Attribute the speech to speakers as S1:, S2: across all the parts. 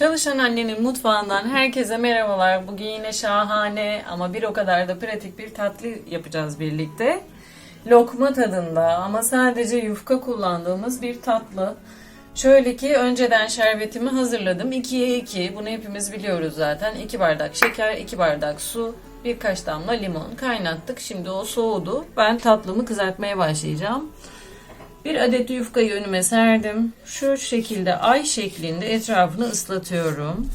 S1: Çalışan annenin mutfağından herkese merhabalar. Bugün yine şahane ama bir o kadar da pratik bir tatlı yapacağız birlikte. Lokma tadında ama sadece yufka kullandığımız bir tatlı. Şöyle ki önceden şerbetimi hazırladım. 2'ye 2. Bunu hepimiz biliyoruz zaten. 2 bardak şeker, 2 bardak su, birkaç damla limon kaynattık. Şimdi o soğudu. Ben tatlımı kızartmaya başlayacağım. Bir adet yufkayı önüme serdim. Şu şekilde ay şeklinde etrafını ıslatıyorum.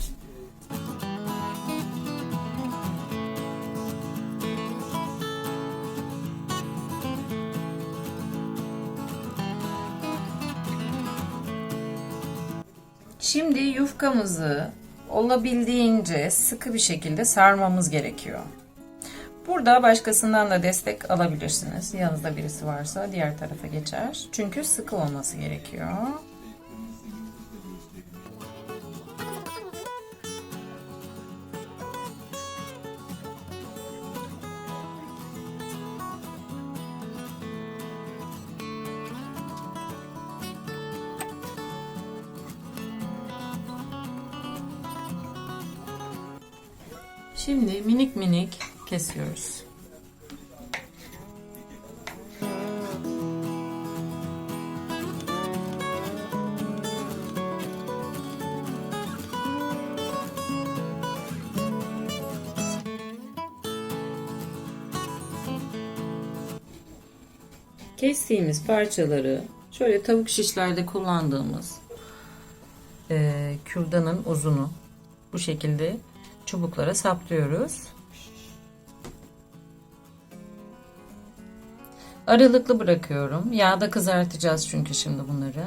S1: Şimdi yufkamızı olabildiğince sıkı bir şekilde sarmamız gerekiyor. Burada başkasından da destek alabilirsiniz. Yanınızda birisi varsa diğer tarafa geçer. Çünkü sıkı olması gerekiyor. Şimdi minik minik kesiyoruz. Kestiğimiz parçaları şöyle tavuk şişlerde kullandığımız eee kürdanın uzunu bu şekilde çubuklara saplıyoruz. Aralıklı bırakıyorum. Yağda kızartacağız çünkü şimdi bunları.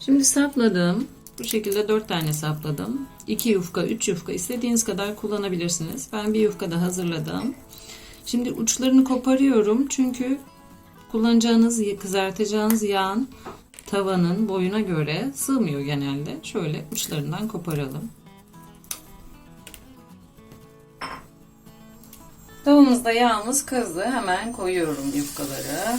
S1: Şimdi sapladım. Bu şekilde 4 tane sapladım. 2 yufka, 3 yufka istediğiniz kadar kullanabilirsiniz. Ben bir yufka da hazırladım. Şimdi uçlarını koparıyorum. Çünkü kullanacağınız, kızartacağınız yağın tavanın boyuna göre sığmıyor genelde. Şöyle uçlarından koparalım. Tavamızda yağımız kızdı. Hemen koyuyorum yufkaları.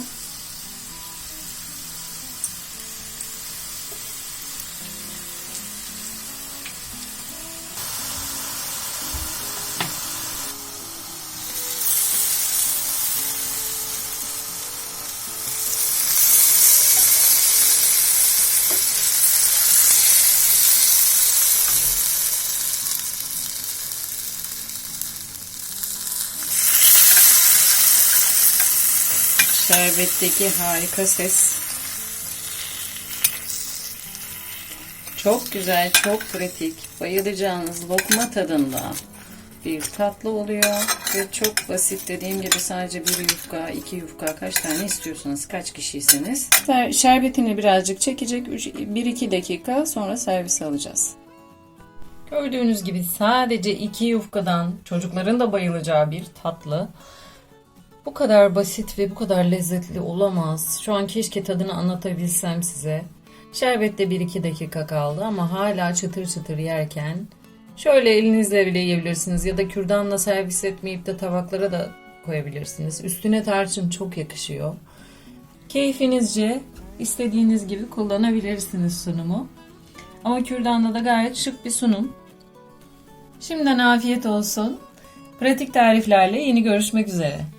S1: Şerbetteki harika ses. Çok güzel, çok pratik. Bayılacağınız lokma tadında bir tatlı oluyor. Ve çok basit dediğim gibi sadece bir yufka, iki yufka kaç tane istiyorsanız, kaç kişiyseniz. Şerbetini birazcık çekecek. 1-2 dakika sonra servis alacağız. Gördüğünüz gibi sadece iki yufkadan çocukların da bayılacağı bir tatlı. Bu kadar basit ve bu kadar lezzetli olamaz. Şu an keşke tadını anlatabilsem size. Şerbette 1-2 dakika kaldı ama hala çıtır çıtır yerken şöyle elinizle bile yiyebilirsiniz ya da kürdanla servis etmeyip de tabaklara da koyabilirsiniz. Üstüne tarçın çok yakışıyor. Keyfinizce istediğiniz gibi kullanabilirsiniz sunumu. Ama kürdanla da gayet şık bir sunum. Şimdiden afiyet olsun. Pratik tariflerle yeni görüşmek üzere.